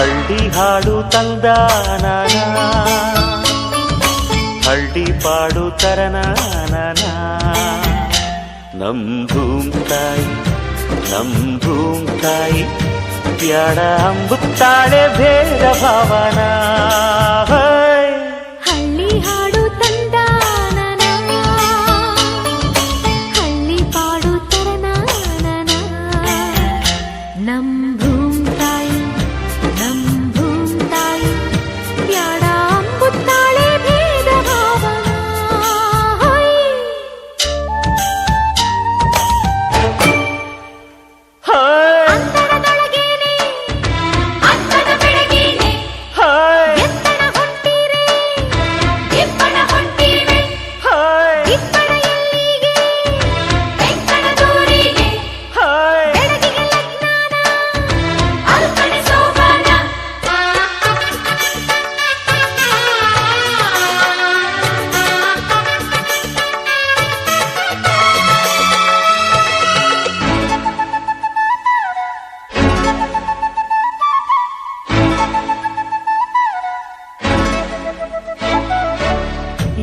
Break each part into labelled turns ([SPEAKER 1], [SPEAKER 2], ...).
[SPEAKER 1] ಹಳ್ಳಿ ಹಾಡು ತಂದಾನ ಹಳ್ಳಿ ಪಾಡು ತರನಾನ ನಮ್ ಭೂಮ್ ತಾಯಿ ನಮ್ ಭೂಮ್ ತಾಯಿ ಪ್ಯಾಡ ಅಂಬುತ್ತಾಳೆ ಭೇದ ಭಾವನ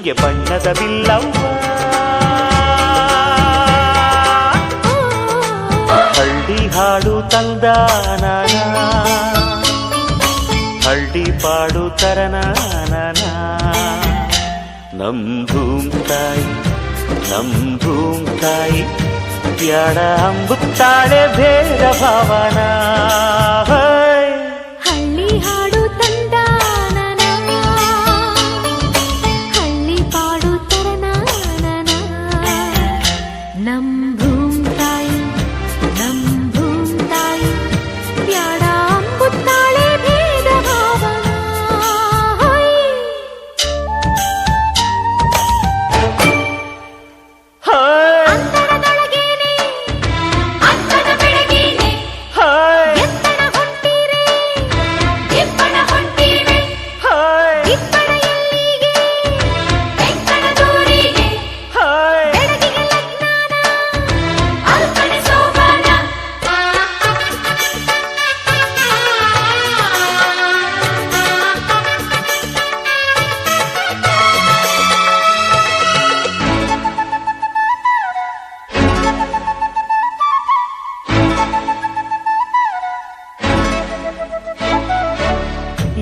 [SPEAKER 1] ಜುಟ್ಟಿಗೆ ಬಣ್ಣದ ಬಿಲ್ಲವ್ವ ಹಳ್ಳಿ ಹಾಡು ತಂದಾನ ಹಳ್ಳಿ ಪಾಡು ತರನಾನ ನಮ್ ಭೂಮ್ ತಾಯಿ ನಮ್ ಭೂಮ್ ತಾಯಿ ಪ್ಯಾಡ ಅಂಬುತ್ತಾಳೆ ಭೇದ ಭಾವನ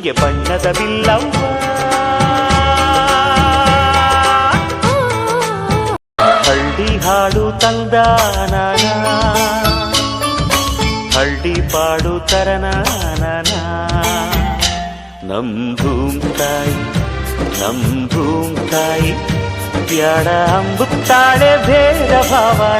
[SPEAKER 1] ಜುಟ್ಟಿಗೆ ಬಣ್ಣದ ಬಿಲ್ಲವ್ವ ಹಳ್ಳಿ ಹಾಡು ತಂದಾನ ಹಳ್ಳಿ ಪಾಡು ತರನಾನ ನಮ್ ಭೂಮ್ ತಾಯಿ ನಮ್ ಭೂಮ್ ತಾಯಿ ಪ್ಯಾಡ ಅಂಬುತ್ತಾಳೆ ಭೇದ ಭಾವನ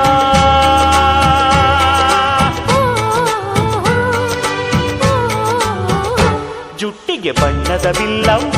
[SPEAKER 1] ಬಣ್ಣದ ಬಿಲ್ಲವ್ವ